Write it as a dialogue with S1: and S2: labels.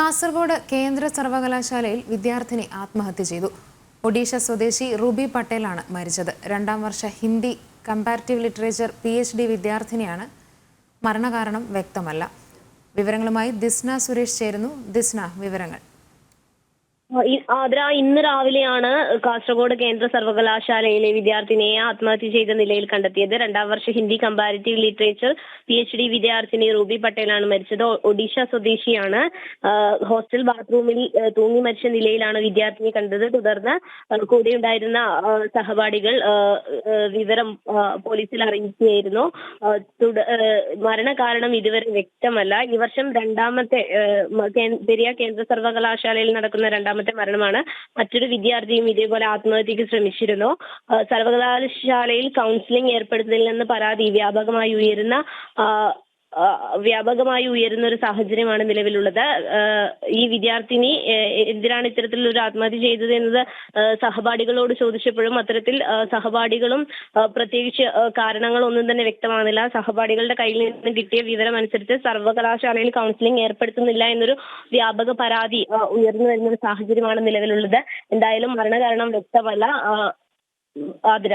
S1: കാസർഗോഡ് കേന്ദ്ര സർവകലാശാലയിൽ വിദ്യാർത്ഥിനി ആത്മഹത്യ ചെയ്തു. ഒഡീഷ സ്വദേശി റൂബി പട്ടേലാണ് മരിച്ചത്. രണ്ടാം വർഷ Hindi comparative literature P H D വിദ്യാർത്ഥിനിയാണ് മരണകാരണം വ്യക്തമല്ല. വിവരങ്ങളുമായി ദിസ്ന സുരേഷ് ചേരുന്നു. ദിസ്ന വിവരങ്ങൾ.
S2: ആതിര ഇന്ന് രാവിലെയാണ് കാസർഗോഡ് കേന്ദ്ര സർവകലാശാലയിലെ വിദ്യാർത്ഥിനിയെ ആത്മഹത്യ ചെയ്ത നിലയിൽ കണ്ടെത്തിയത്. രണ്ടാം വർഷ Hindi comparative literature P H D വിദ്യാർത്ഥിനി റൂബി പട്ടേലാണ് മരിച്ചത്. ഒഡീഷ സ്വദേശിയാണ്. ഹോസ്റ്റൽ ബാത്റൂമിൽ തൂങ്ങി മരിച്ച നിലയിലാണ് വിദ്യാർത്ഥിനി കണ്ടത്. തുടർന്ന് കൂടെ കൂടെയുണ്ടായിരുന്ന സഹപാഠികൾ വിവരം പോലീസിൽ അറിയിക്കുകയായിരുന്നു. മരണകാരണം ഇതുവരെ വ്യക്തമല്ല. ഈ വർഷം രണ്ടാമത്തെ പെരിയ കേന്ദ്ര സർവകലാശാലയിൽ നടക്കുന്ന രണ്ടാമത്തെ മരണമാണ്. മറ്റൊരു വിദ്യാർത്ഥിയും ഇതേപോലെ ആത്മഹത്യക്ക് ശ്രമിച്ചിരുന്നു. സർവകലാശാലയിൽ കൗൺസിലിംഗ് ഏർപ്പെടുത്തുന്നില്ലെന്ന പരാതി വ്യാപകമായി ഉയരുന്ന വ്യാപകമായി ഉയരുന്ന ഒരു സാഹചര്യമാണ് നിലവിലുള്ളത്. ഈ വിദ്യാർത്ഥിനി എന്തിനാണ് ഇത്തരത്തിൽ ഒരു ആത്മഹത്യ ചെയ്തത് എന്നത് സഹപാഠികളോട് ചോദിച്ചപ്പോഴും അത്തരത്തിൽ സഹപാഠികളും പ്രത്യേകിച്ച് ആ, കാരണങ്ങളൊന്നും തന്നെ വ്യക്തമാകുന്നില്ല. സഹപാഠികളുടെ കയ്യിൽ നിന്ന് കിട്ടിയ വിവരം അനുസരിച്ച് സർവകലാശാലയിൽ കൗൺസിലിംഗ് ഏർപ്പെടുത്തുന്നില്ല എന്നൊരു വ്യാപക പരാതി ഉയർന്നു വരുന്ന ഒരു സാഹചര്യമാണ് നിലവിലുള്ളത്. എന്തായാലും മരണകാരണം വ്യക്തമല്ല. ആതിര.